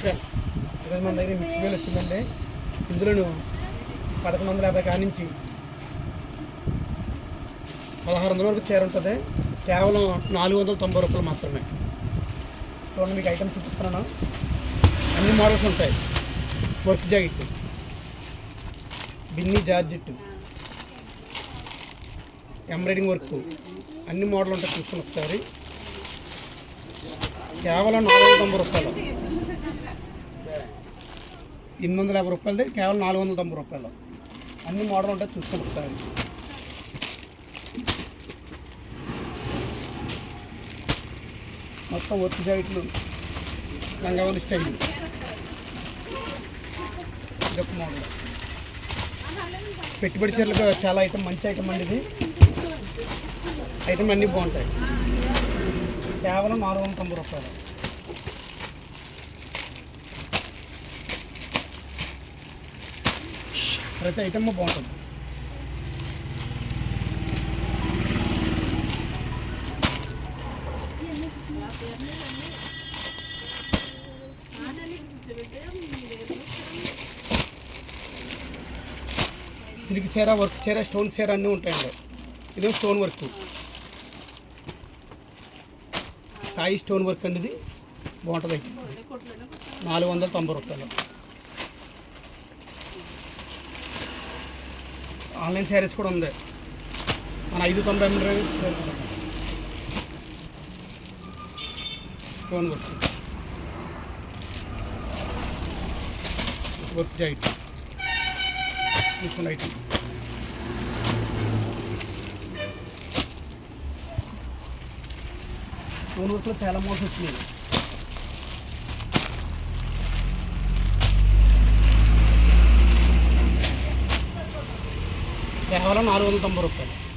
Friends ఈరోజు మన దగ్గర మిక్స్ వేలు వచ్చిందండి. ఇందులోను పదకొండు వందల యాభై కానించి పదహారు వందల వరకు చీర ఉంటుంది. కేవలం నాలుగు వందల తొంభై రూపాయలు మాత్రమే. చూడండి మీకు ఐటమ్స్ చూపిస్తున్నాను. అన్ని మోడల్స్ ఉంటాయి. Work jacket Binny georgette embroidering work అన్ని మోడల్ ఉంటాయి. చూసుకుని ఒకసారి. కేవలం నాలుగు వందల తొంభై రూపాయలు. ఎనిమిది వందల యాభై రూపాయలది కేవలం నాలుగు వందల తొంభై రూపాయలు. అన్ని మోడల్ ఉంటాయి చూసుకొని ఒకసారి. మొత్తం వర్క్ జాకెట్లు రంగవల్లి స్టైల్ ఇదొక మోడల్ పెట్టుబడి చీరలకు చాలా ఐటమ్ మంచి ఐటమ్ అండి ఇది. ఐటమ్ అన్నీ బాగుంటాయి. కేవలం నాలుగు వందల తొంభై రూపాయలు. ప్రతి ఐటమ్ బాగుంటుంది. సిల్క్ చీర వర్క్ చీర స్టోన్ చీర అన్నీ ఉంటాయండి. ఇది stone work. Sai stone work అండి ఇది. బాగుంటుంది. నాలుగు వందల తొంభై రూపాయలు. ఆన్లైన్ శారీస్ కూడా ఉంది మన ఐదు తొంభై ఎనిమిది స్టోన్ వర్క్ వర్క్ జాయిట్ తీసుకున్న ఐటమ్ స్టోన్ వర్క్లో చాలా మోడల్స్ వచ్చినాయి కేవలం నాలుగు వందల తొంభై రూపాయలు.